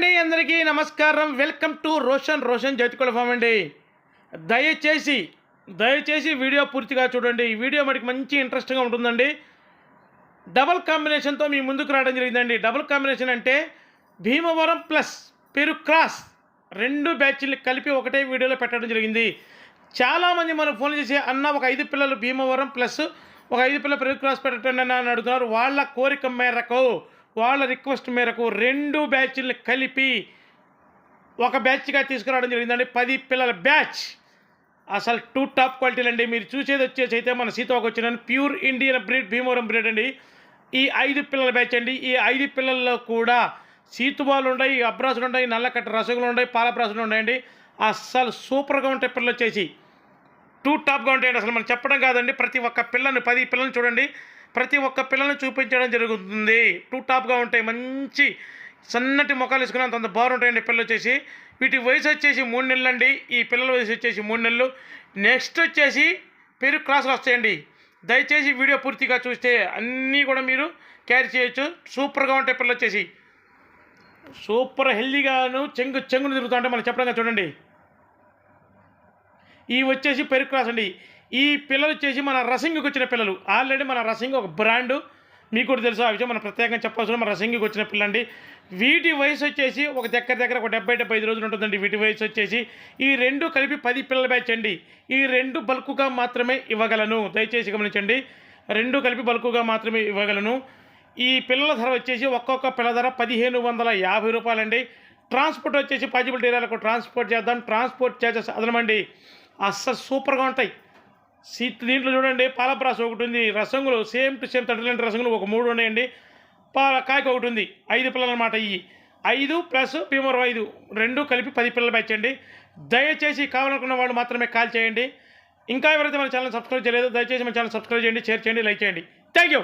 అండి అందరికీ నమస్కారం. Welcome to Roshan Roshan జ్యోతికుల farm అండి. దయచేసి దయచేసి వీడియో పూర్తిగా చూడండి. ఈ వీడియో మనకి మంచి ఇంట్రెస్ట్గా ఉంటుందండి. డబల్ కాంబినేషన్తో మీ ముందుకు రావడం జరిగిందండి. డబుల్ కాంబినేషన్ అంటే భీమవరం ప్లస్ పెరు క్రాస్ రెండు బ్యాచ్లు కలిపి ఒకటే వీడియోలో పెట్టడం జరిగింది. చాలామంది మనం ఫోన్ చేసి అన్న ఒక ఐదు పిల్లలు భీమవరం ప్లస్ ఒక ఐదు పిల్లలు పెరుగు క్రాస్ పెట్టండి అని అడుగుతున్నారు. వాళ్ళ కోరిక మేరకు వాళ్ళ రిక్వెస్ట్ మేరకు రెండు బ్యాచ్లు కలిపి ఒక బ్యాచ్గా తీసుకురావడం జరిగిందండి. పది పిల్లల బ్యాచ్. అసలు టూ టాప్ క్వాలిటీలు అండి మీరు చూసేది వచ్చేసి అయితే మన సీతోకి వచ్చిన pure Indian breed Bhimavaram breed అండి. ఈ ఐదు పిల్లల బ్యాచ్ అండి. ఈ ఐదు పిల్లల్లో కూడా సీతుబాలు ఉన్నాయి అబ్రాసులు ఉన్నాయి నల్లకట్ట రసగులు ఉన్నాయి పాలబ్రాసులు ఉన్నాయండి. అస్సలు సూపర్గా ఉంటాయి పిల్లలు వచ్చేసి టూ టాప్గా ఉంటాయండి అసలు మనం చెప్పడం కాదండి. ప్రతి ఒక్క పిల్లని పది పిల్లల్ని చూడండి. ప్రతి ఒక్క పిల్లని చూపించడం జరుగుతుంది. టూ టాప్గా ఉంటాయి. మంచి సన్నటి ముఖాలు వేసుకున్నంత అంత బాగుంటాయండి పిల్లలు వచ్చేసి. వీటి వయసు వచ్చేసి మూడు నెలలు అండి ఈ పిల్లల వయసు వచ్చేసి మూడు నెలలు. నెక్స్ట్ వచ్చేసి పెరుగు క్రాసులు వస్తాయండి. దయచేసి వీడియో పూర్తిగా చూస్తే అన్నీ కూడా మీరు క్యారీ చేయొచ్చు. సూపర్గా ఉంటాయి పిల్లలు వచ్చేసి. సూపర్ హెల్దీగాను చెంగు చెంగును తిరుగుతూ ఉంటే మనం చెప్పడంగా చూడండి. ఈ వచ్చేసి పెరుగు క్రాస్ అండి. ఈ పిల్లలు వచ్చేసి మన రసింగికి వచ్చిన పిల్లలు. ఆల్రెడీ మన రసింగ్ ఒక బ్రాండ్. మీకు కూడా తెలుసు ఆ విషయం మనం ప్రత్యేకంగా చెప్పాల్సిన మన రసింగికి వచ్చిన పిల్లండి. వీటి వయసు వచ్చేసి ఒక దగ్గర దగ్గర ఒక డెబ్బై డెబ్బై ఐదు రోజులు ఉంటుందండి. వీటి వయసు వచ్చేసి ఈ రెండు కలిపి పది పిల్లల బ్యాచ్ అండి. ఈ రెండు బల్కుగా మాత్రమే ఇవ్వగలను. దయచేసి గమనించండి. రెండు కలిపి బల్కుగా మాత్రమే ఇవ్వగలను. ఈ పిల్లల ధర వచ్చేసి ఒక్కొక్క పిల్ల ధర పదిహేను వందల యాభై రూపాయలండి. ట్రాన్స్పోర్ట్ వచ్చేసి పాజిబిలిటీ ఏరియాలకు ట్రాన్స్పోర్ట్ చేద్దాం. ట్రాన్స్పోర్ట్ చార్జెస్ అదనమండి. అస్సలు సూపర్గా ఉంటాయి. సీట్ దీంట్లో చూడండి పాలప్రాస ఒకటి ఉంది రసంగులు సేమ్ టు సేమ్ తండ్రి రసంగులు ఒక మూడు ఉన్నాయండి. పాల కాయక ఒకటి ఉంది ఐదు పిల్లలు అనమాట ఇవి ఐదు ప్లస్ భీమవరం ఐదు రెండు కలిపి పది పిల్లలు పెంచండి దయచేసి కావాలనుకున్న వాళ్ళు మాత్రమే కాల్ చేయండి. ఇంకా ఎవరైతే మన ఛానల్ సబ్స్క్రైబ్ చేయలేదు దయచేసి మన ఛానల్ సబ్స్క్రైబ్ చేయండి షేర్ చేయండి లైక్ చేయండి. Thank you!